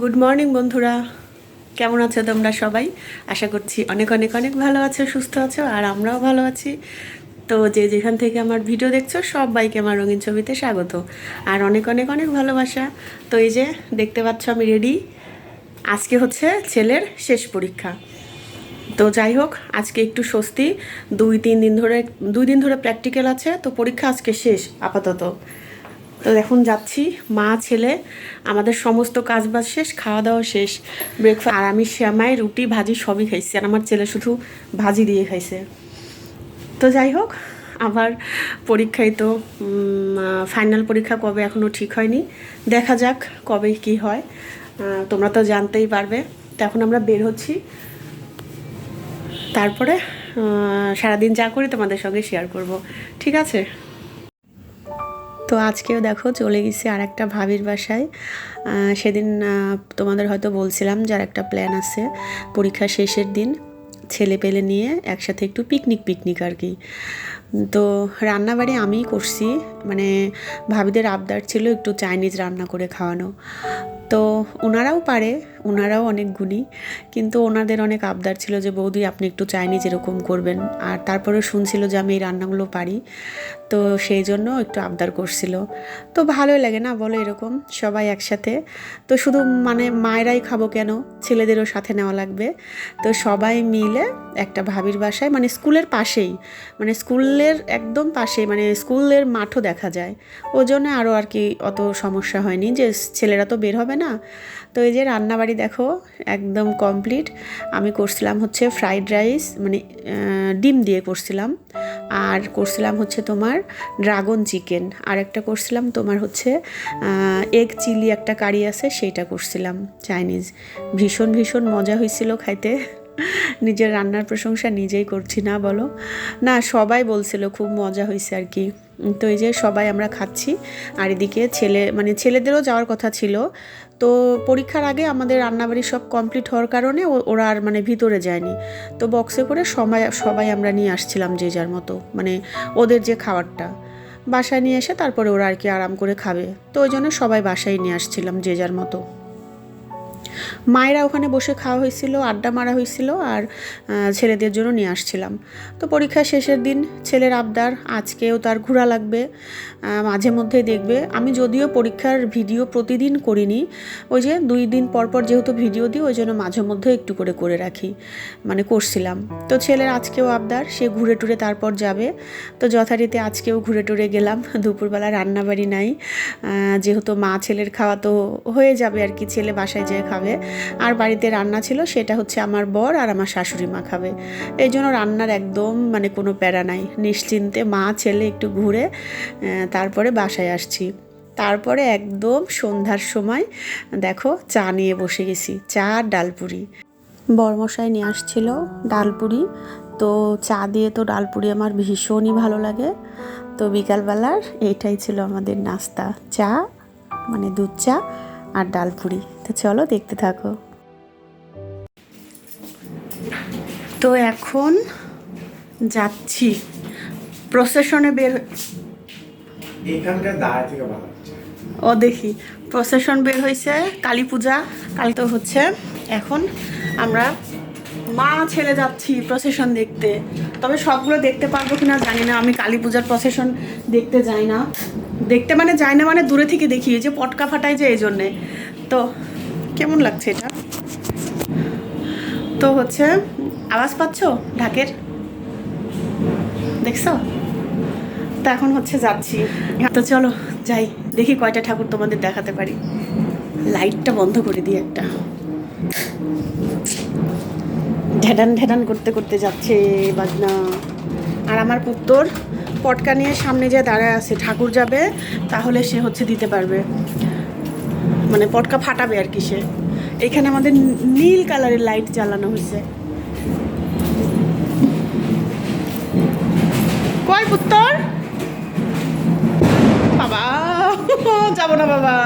Good morning বন্ধুরা। কেমন আছো তোমরা সবাই? আশা করছি অনেক অনেক অনেক ভালো আছো, সুস্থ আছো, আর আমরাও ভালো আছি। তো যে যেখান থেকে আমার ভিডিও দেখছ, সবাইকে আমার রঙিন ছবিতে স্বাগত। আর অনেক অনেক অনেক ভালোবাসা। তো এই যে দেখতে পাচ্ছ, আমি রেডি আজকে হচ্ছে ছেলের শেষ পরীক্ষা। তো যাই হোক, আজকে একটু স্বস্তি। দুই, তিন দিন ধরে, দুই দিন ধরে প্র্যাকটিক্যাল আছে, তো পরীক্ষা আজকে শেষ, আপাতত। তো এখন যাচ্ছি, মা, ছেলে, আমাদের সমস্ত কাজ বাজ শেষ খাওয়া দাওয়া শেষ ব্রেকফাস্ট আর আমি শ্যামাই, রুটি, ভাজি সবই খাইছি আর আমার ছেলে শুধু ভাজি দিয়ে খাইছে। তো যাই হোক, আবার পরীক্ষায় তো ফাইনাল পরীক্ষা কবে এখনও ঠিক হয়নি। দেখা যাক কবে কি হয়। তোমরা তো জানতেই পারবে। তো এখন আমরা বের হচ্ছি। তারপরে সারাদিন যা করি তোমাদের সঙ্গে শেয়ার করব। ঠিক আছে? তো আজকেও দেখো চলে গেছি আর একটা ভাবির বাসায়। সেদিন তোমাদের হয়তো বলছিলাম যার একটা প্ল্যান আছে পরীক্ষা শেষের দিন ছেলে পেলে নিয়ে একসাথে একটু পিকনিক পিকনিক আর কি। তো রান্নাবাড়ি আমিই করছি মানে ভাবিদের আবদার ছিল একটু চাইনিজ রান্না করে খাওয়ানো। তো ওনারাও পারে, ওনারাও অনেক গুণী। কিন্তু ওনাদের অনেক আবদার ছিল যে, বৌদি, আপনি একটু চাইনিজ এরকম করবেন। আর তারপরে শুনছিল যে, আমি এই রান্নাগুলো পারি। তো সেই জন্য একটু আবদার করছিল। তো ভালোই লাগে না, বলো এরকম, সবাই একসাথে। তো শুধু মানে মায়েরাই খাব কেন? ছেলেদেরও সাথে নেওয়া লাগবে। তো সবাই মিলে একটা ভাবির বাসায় মানে স্কুলের পাশেই মানে স্কুলের একদম পাশেই মানে স্কুলের মাঠও দেখা যায়। ওই জন্য আরও আর কি অত সমস্যা হয়নি যে, ছেলেরা তো বের হবে না? তো এই যে রান্নাবাড়ি দেখো, একদম কমপ্লিট আমি করছিলাম হচ্ছে ফ্রাইড রাইস মানে ডিম দিয়ে করছিলাম। আর করছিলাম হচ্ছে তোমার ড্রাগন চিকেন আর একটা করছিলাম তোমার হচ্ছে এগ চিলি একটা কারি আছে, সেইটা করছিলাম চাইনিজ ভীষণ ভীষণ মজা হয়েছিল খাইতে। নিজের রান্নার প্রশংসা নিজেই করছি না, বলো। না, সবাই বলছিল, খুব মজা হয়েছে আর কি। তো এই যে সবাই আমরা খাচ্ছি, আর এদিকে ছেলে মানে ছেলেদেরও যাওয়ার কথা ছিল। তো পরীক্ষার আগে আমাদের রান্নাবাড়ি সব কমপ্লিট হওয়ার কারণে ওরা আর মানে ভিতরে যায়নি। তো বক্সে করে সবাই সবাই আমরা নিয়ে আসছিলাম যে যার মতো মানে ওদের যে খাবারটা। বাসায় নিয়ে এসে তারপরে ওরা আর কি আরাম করে খাবে। তো ওই জন্য সবাই বাসায় নিয়ে আসছিলাম যে যার মতো। মায়েরা ওখানে বসে খাওয়া হয়েছিল, আড্ডা মারা হয়েছিল আর ছেলেদের জন্য নিয়ে আসছিলাম। তো পরীক্ষা শেষের দিন ছেলের আবদার, আজকেও তার ঘোরা লাগবে মাঝে মধ্যে দেখবে। আমি যদিও পরীক্ষার ভিডিও প্রতিদিন করিনি, ওই যে দুই দিন পর পর যেহেতু ভিডিও দিই, ওই জন্য মাঝে মধ্যে একটু করে করে রাখি মানে করছিলাম। তো ছেলের আজকেও আবদার, সে ঘুরে টুরে তারপর যাবে। তো যথারীতি আজকেও ঘুরে টুরে গেলাম, দুপুরবেলা রান্নাবাড়ি নাই যেহেতু মা ছেলের খাওয়া তো হয়ে যাবে আর কি, ছেলে বাসায় যেয়ে খাবে। আর বাড়িতে রান্না ছিল সেটা হচ্ছে আমার বর আর আমার শাশুড়ি মা খাবে। এই জন্য রান্নার একদম মানে কোনো প্যারা নাই। নিশ্চিন্তে মা, ছেলে একটু ঘুরে তারপরে বাসায় আসছি। তারপরে একদম সন্ধ্যার সময় দেখো চা নিয়ে বসে গেছি। চা আর ডালপুরি। বরমশাই নিয়ে আসছিল ডালপুরি। তো চা দিয়ে তো ডালপুরি আমার ভীষণই ভালো লাগে। তো বিকালবেলার এইটাই ছিল আমাদের নাস্তা। চা মানে দুধ চা আর ডালপুরি তো চলো দেখতে থাকো। তো এখন যাচ্ছি। প্রসেশনে বের ও দেখি। প্রসেশন বের হয়েছে কালী পূজা। কাল তো হচ্ছে এখন আমরা মা ছেলে যাচ্ছি প্রসেশন দেখতে। তবে সবগুলো দেখতে পারব কিনা জানি না। আমি কালী পূজার প্রসেশন দেখতে যাই না। দেখতে মানে যায় না মানে দূরে থেকে দেখি যে পটকা ফাটাই যে এই জন্যে তো কেমন লাগছে এটা? তো হচ্ছে, আওয়াজ পাচ্ছ ঢাকের? দেখছ? তো এখন হচ্ছে যাচ্ছি। তো চলো, যাই, দেখি কয়টা ঠাকুর তোমাদের দেখাতে পারি। লাইটটা বন্ধ করে দিই একটা। ঢেডান ঢেডান করতে করতে যাচ্ছে বাজনা। আর আমার পুত্তর পটকা নিয়ে সামনে যে দাঁড়ায় আছে, ঠাকুর যাবে, তাহলে সে হচ্ছে দিতে পারবে। মানে পটকা ফাটাবে আর কি সে। এখানে আমাদের নীল কালারের লাইট জ্বালানো হয়েছে। কয় পুত্তর? বাবা, যাব না বাবা,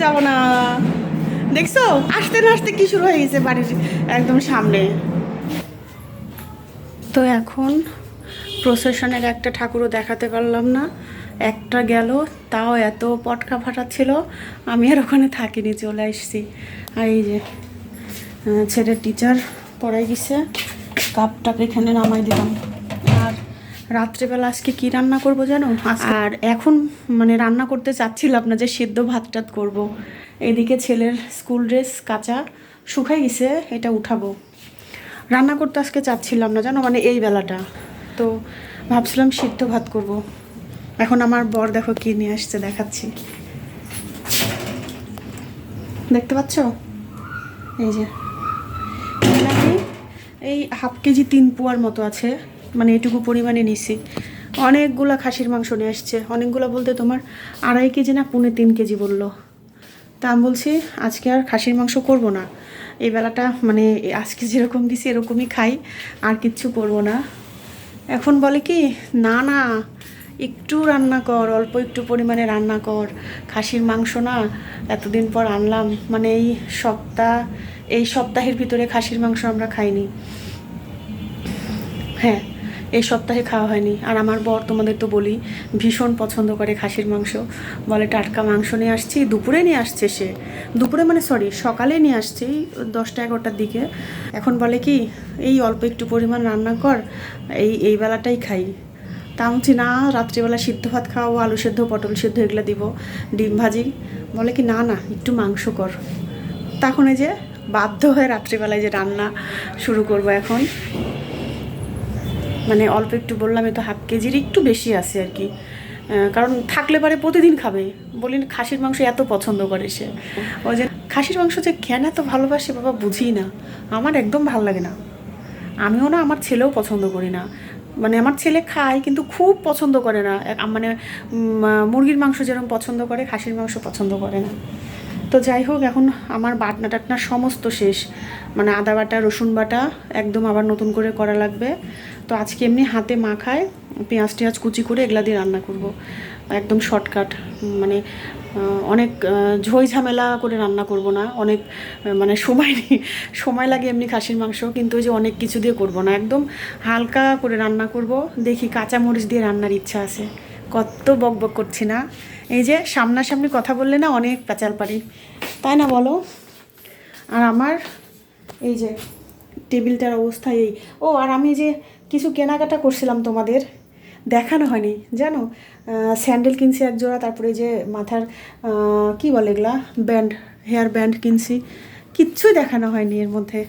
যাব না। দেখছ? আসতে না আসতে কি শুরু হয়ে গেছে বাড়ির একদম সামনে। তো এখন প্রসেশনের একটা ঠাকুরও দেখাতে পারলাম না। একটা গেল তাও এত পটকা ফাটাচ্ছিল আমি আর ওখানে থাকিনি চলে আসছি। আর এই যে ছেলের টিচার পড়াই গেছে কাপটাকে এখানে নামাই দিলাম। আর রাত্রেবেলা আজকে কি রান্না করব জানো? আর এখন মানে রান্না করতে চাচ্ছিলাম না যে সেদ্ধ ভাত টাত করব। এদিকে ছেলের স্কুল ড্রেস কাঁচা শুকাই গেছে এটা উঠাবো। রান্না করতে আজকে চাচ্ছিলাম না জানো? মানে এই বেলাটা। তো ভাবছিলাম সিদ্ধ ভাত করব। এখন আমার বর দেখো কি নিয়ে আসছে, দেখাচ্ছি। দেখতে পাচ্ছ? এই যে। এই হাফ কেজি তিন পোয়ার মতো আছে মানে এটুকু পরিমাণে নিছি। অনেকগুলা খাসির মাংস নিয়ে আসছে। অনেকগুলো বলতে তোমার আড়াই কেজি না পুনে তিন কেজি বলল। তা আমি বলছি, আজকে আর খাসির মাংস করব না। এই বেলাটা মানে আজকে যেরকম দিছি, এরকমই খাই। আর কিচ্ছু করব না। এখন বলে কি, না না, একটু রান্না কর, অল্প একটু পরিমাণে রান্না কর। খাসির মাংস না এতদিন পর আনলাম। মানে এই সপ্তাহ এই সপ্তাহের ভিতরে খাসির মাংস আমরা খাইনি। হ্যাঁ এই সপ্তাহে খাওয়া হয়নি। আর আমার বর তোমাদের তো বলি, ভীষণ পছন্দ করে খাসির মাংস। বলে, টাটকা মাংস নিয়ে আসছি, দুপুরে নিয়ে আসছে সে। দুপুরে মানে সরি সকালে নিয়ে আসছে, দশটা এগারোটার দিকে। এখন বলে কি, এই অল্প একটু পরিমাণ রান্না কর, এই এই বেলাটাই খাই। তা বলছি, না, রাত্রিবেলা সিদ্ধ ভাত খাওয়াবো, আলু সেদ্ধ, পটল সেদ্ধ, এগুলো দিব, ডিম ভাজি। বলে কি, না না, একটু মাংস কর। তখন এই যে বাধ্য হয়ে রাত্রিবেলায় যে রান্না শুরু করব এখন। মানে অল্প একটু বললাম তো হাফ কেজির একটু বেশি আছে আর কি। কারণ থাকলে পারে প্রতিদিন খাবে। বলি খাসির মাংস এত পছন্দ করে সে। ওই যে খাসির মাংস যে কেন এত ভালোবাসে বাবা বুঝি না। আমার একদম ভালো লাগে না। আমিও না আমার ছেলেও পছন্দ করি না। মানে আমার ছেলে খায় কিন্তু খুব পছন্দ করে না। মানে মুরগির মাংস যেরকম পছন্দ করে, খাসির মাংস পছন্দ করে না। তো যাই হোক, এখন আমার বাটনা টাটনা সমস্ত শেষ। মানে আদা বাটা, রসুন বাটা, একদম আবার নতুন করে করা লাগবে। তো আজকে এমনি হাতে মাখায় পেঁয়াজ টেঁয়াজ কুচি করে এগুলা দিয়ে রান্না করব। একদম শর্টকাট। মানে অনেক ঝই ঝামেলা করে রান্না করব না। অনেক মানে সময় নেই- সময় লাগে এমনি খাসির মাংস, কিন্তু ওই যে অনেক কিছু দিয়ে করব না। একদম হালকা করে রান্না করব। দেখি কাঁচামরিচ দিয়ে রান্নার ইচ্ছা আছে। কত বক বক করছি না। এই যে সামনাসামনি কথা বললে না অনেক প্যাচাল পারি। তাই না বলো? আর আমার এই যে টেবিলটার অবস্থা এই। ও, আর আমি যে কিছু কেনাকাটা করছিলাম তোমাদের, দেখানো হয়নি, জানো? স্যান্ডেল কিনছি এক জোড়া, তারপরে যে মাথার কি বলে এগুলা? ব্যান্ড, হেয়ার ব্যান্ড কিনছি। কিচ্ছুই দেখানো হয়নি এর মধ্যে।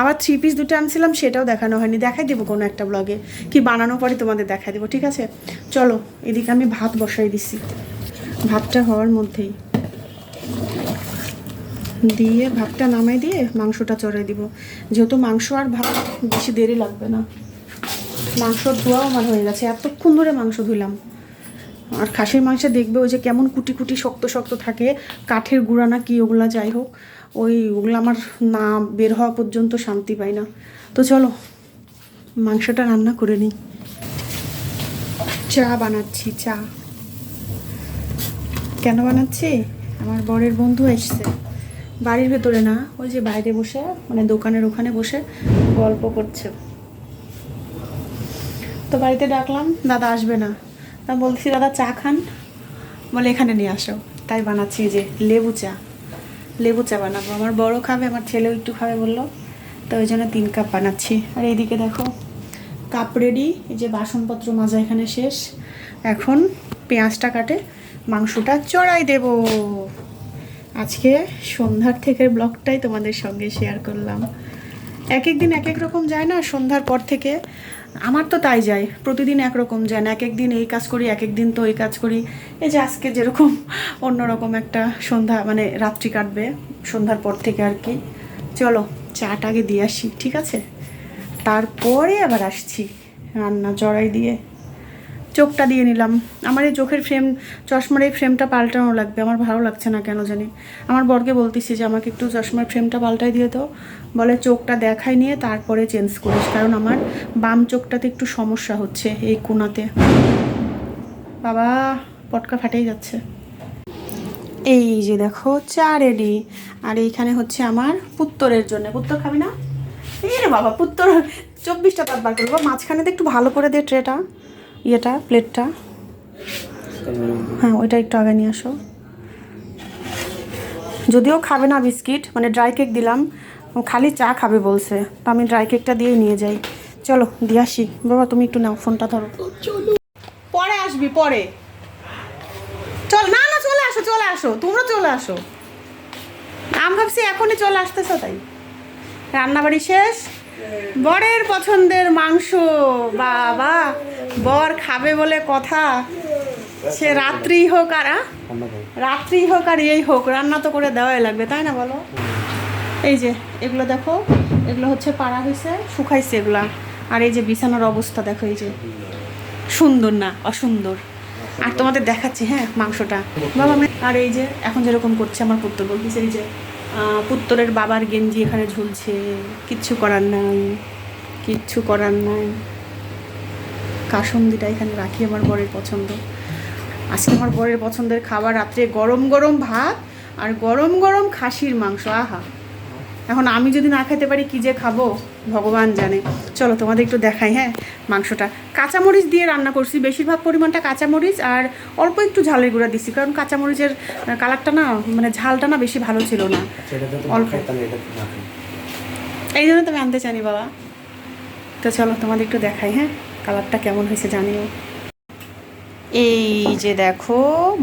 আবার থ্রি পিস দুটো আনছিলাম, সেটাও দেখানো হয়নি। দেখাই দেবো কোনো একটা ব্লগে কি বানানো পরে তোমাদের দেখাই দেবো, ঠিক আছে? চলো, এদিকে আমি ভাত বসাই দিছি। ভাতটা হওয়ার মধ্যেই। দিয়ে ভাতটা নামাই দিয়ে মাংসটা চড়াই দিব। যেহেতু মাংস আর ভাত বেশি দেরি লাগবে না। মাংস ধোয়াও আমার হয়ে গেছে। এতক্ষণ ধরে মাংস ধুলাম আর খাসির মাংসে দেখবে ওই যে কেমন কুটি কুটি শক্ত শক্ত থাকে, কাঠের গুঁড়া না কি ওগুলা যাই হোক, ওই ওগুলো আমার না বের হওয়া পর্যন্ত শান্তি পাই না। তো চলো, মাংসটা রান্না করে নিই। চা বানাচ্ছি, চা। কেন বানাচ্ছি? আমার বরের বন্ধু এসছে। বাড়ির ভেতরে না, ওই যে বাইরে বসে মানে দোকানের ওখানে বসে গল্প করছে। তো বাড়িতে ডাকলাম, দাদা আসবে না। তা বলছি, দাদা, চা খান? বলে, এখানে নিয়ে আসো। তাই বানাচ্ছি যে লেবু চা লেবু চা বানাবো। আমার বড় খাবে, আমার ছেলেও একটু খাবে বলল। তো ওই জন্য তিন কাপ বানাচ্ছি। আর এইদিকে দেখো, কাপ রেডি এই যে বাসনপত্র মাজা এখানে শেষ। এখন পেঁয়াজটা কাটে, মাংসটা চড়াই দেব। আজকে সন্ধ্যার থেকে ব্লগটাই তোমাদের সঙ্গে শেয়ার করলাম। এক এক দিন এক এক রকম যায় না, সন্ধ্যার পর থেকে। আমার তো তাই যায়, প্রতিদিন একরকম যায় না এক এক দিন এই কাজ করি এক এক দিন তো এই কাজ করি। এই যে আজকে যেরকম অন্যরকম একটা সন্ধ্যা মানে রাত্রি কাটবে, সন্ধ্যার পর থেকে আর কি। চলো, চাটাকে দিয়ে আসি, ঠিক আছে? তারপরে আবার আসছি রান্না জড়াই দিয়ে। চোখটা দিয়ে নিলাম। আমার এই চোখের ফ্রেম চশমার এই ফ্রেমটা পাল্টানো লাগবে। আমার ভালো লাগছে না কেন জানি। আমার বরকে বলতেছি যে, আমাকে একটু চশমার ফ্রেমটা পাল্টাই দিয়ে তো বলে, চোখটা দেখাই নিয়ে তারপরে চেঞ্জ করিস। কারণ আমার বাম চোখটাতে একটু সমস্যা হচ্ছে এই কোনাতে। বাবা, পটকা ফাটেই যাচ্ছে। এই যে দেখো, চা রেডি আর এইখানে হচ্ছে আমার পুত্তরের জন্য। পুত্তর খাবি না? এই রে বাবা, পুত্তর। চব্বিশটা পাত বার করব মাঝখানে একটু ভালো করে দে ট্রেটা ইয়েটা, প্লেটটা। হ্যাঁ ওইটা একটু আগে নিয়ে আসো। যদিও খাবে না বিস্কিট মানে ড্রাই কেক দিলাম। খালি চা খাবে বলছে, তো আমি ড্রাই কেকটা দিয়ে নিয়ে যাই। চলো, দিয়ে আসি। বাবা, তুমি একটু নাও, ফোনটা ধরো। পরে আসবি, পরে। চল, না না, চলে আসো চলে আসো। তোমরা চলে আসো। আমি ভাবছি এখনই চলে আসতেছো তাই। রান্নাবাড়ি শেষ। বরের পছন্দের মাংস, বাবা। বর খাবে বলে কথা। সে রাত্রি হোক আর রাত্রি হোক আর এই হোক, রান্না তো করে দেওয়াই লাগবে, তাই না বলো? এই যে, এগুলো দেখো, এগুলো হচ্ছে পাড়া হয়েছে শুকাইছে এগুলা। আর এই যে বিছানার অবস্থা দেখো, এই যে। সুন্দর না, অসুন্দর। আর তোমাদের দেখাচ্ছি হ্যাঁ মাংসটা। বাবা আর এই যে, এখন যেরকম করছে আমার পুত্র বলতেছে, এই যে পুত্তরের বাবার গেঞ্জি এখানে ঝুলছে, কিচ্ছু করার নাই, কিচ্ছু করার নাই। কাসন্দিটা এখানে রাখি আমার বরের পছন্দ। আজকে আমার বরের পছন্দের খাবার রাত্রে গরম গরম ভাত আর গরম গরম খাসির মাংস, আহা। এখন আমি যদি না খেতে পারি কি যে খাব? ভগবান জানে। চলো তোমাদের একটু দেখাই হ্যাঁ মাংসটা। কাঁচামরিচ দিয়ে রান্না করছি। বেশিরভাগ পরিমাণটা কাঁচামরিচ আর অল্প একটু ঝালের গুঁড়া দিচ্ছি কারণ কাঁচামরিচের কালারটা না মানে ঝালটা না বেশি ভালো ছিল না। অল্প। এই জন্য তুমি আনতে চানি বাবা। তো চলো তোমাদের একটু দেখাই হ্যাঁ কালারটা কেমন হয়েছে জানিও। এই যে দেখো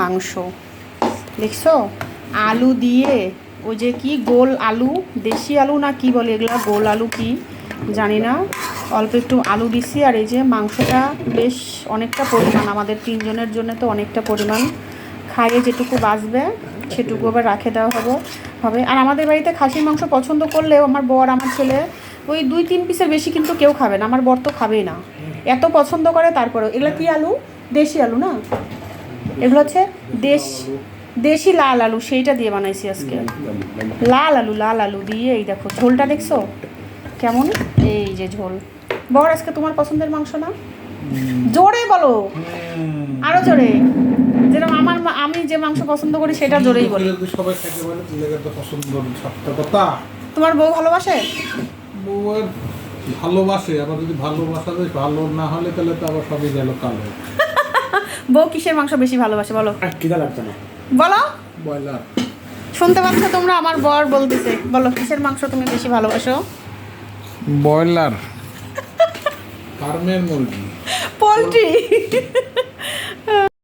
মাংস। দেখছ? আলু দিয়ে ওই যে কি গোল আলু, দেশি আলু না কি বলে এগুলা? গোল আলু কি? জানি না। অল্প একটু আলু দিছি আর এই যে মাংসটা বেশ অনেকটা পরিমাণ, আমাদের তিনজনের জন্য তো অনেকটা পরিমাণ। খাইয়ে যেটুকু বাঁচবে, সেটুকু আবার রাখে দেওয়া হবে হবে। আর আমাদের বাড়িতে খাসির মাংস পছন্দ করলেও আমার বর, আমার ছেলে, ওই দুই তিন পিসের বেশি কিন্তু কেউ খাবে না, আমার বর তো খাবেই না। এত পছন্দ করে তারপরে এগুলো কি আলু? দেশি আলু না? এগুলো হচ্ছে দেশ দেশি লাল আলু সেইটা দিয়ে বানাইছি আজকে। লাল আলু লাল আলু দিয়ে এই দেখো ঝোলটা দেখছ? কেমন? এই যে ঝোল। বর আজকে তোমার পছন্দের মাংস না? জোরে বলো। আরও জোরে। যেরকম আমার মা- আমি যে মাংস পছন্দ করি সেটা জোরেই বলি। সবাই খাইতে পারে পছন্দ কথা। তোমার বউ ভালোবাসে? বউয়ের ভালোবাসে আবার যদি ভালোবাসা যায় ভালো না হলে তাহলে তো আবার সবই গেল কালো। বউ কিসের মাংস বেশি ভালোবাসে বলো। খিদা লাগতো না। বলো। ব্রয়লার শুনতে পাচ্ছ তোমরা? আমার বর বলতেছে বলো কিসের মাংস তুমি বেশি ভালোবাসো? ব্রয়লার। ফার্মের মুরগি। পোলট্রি।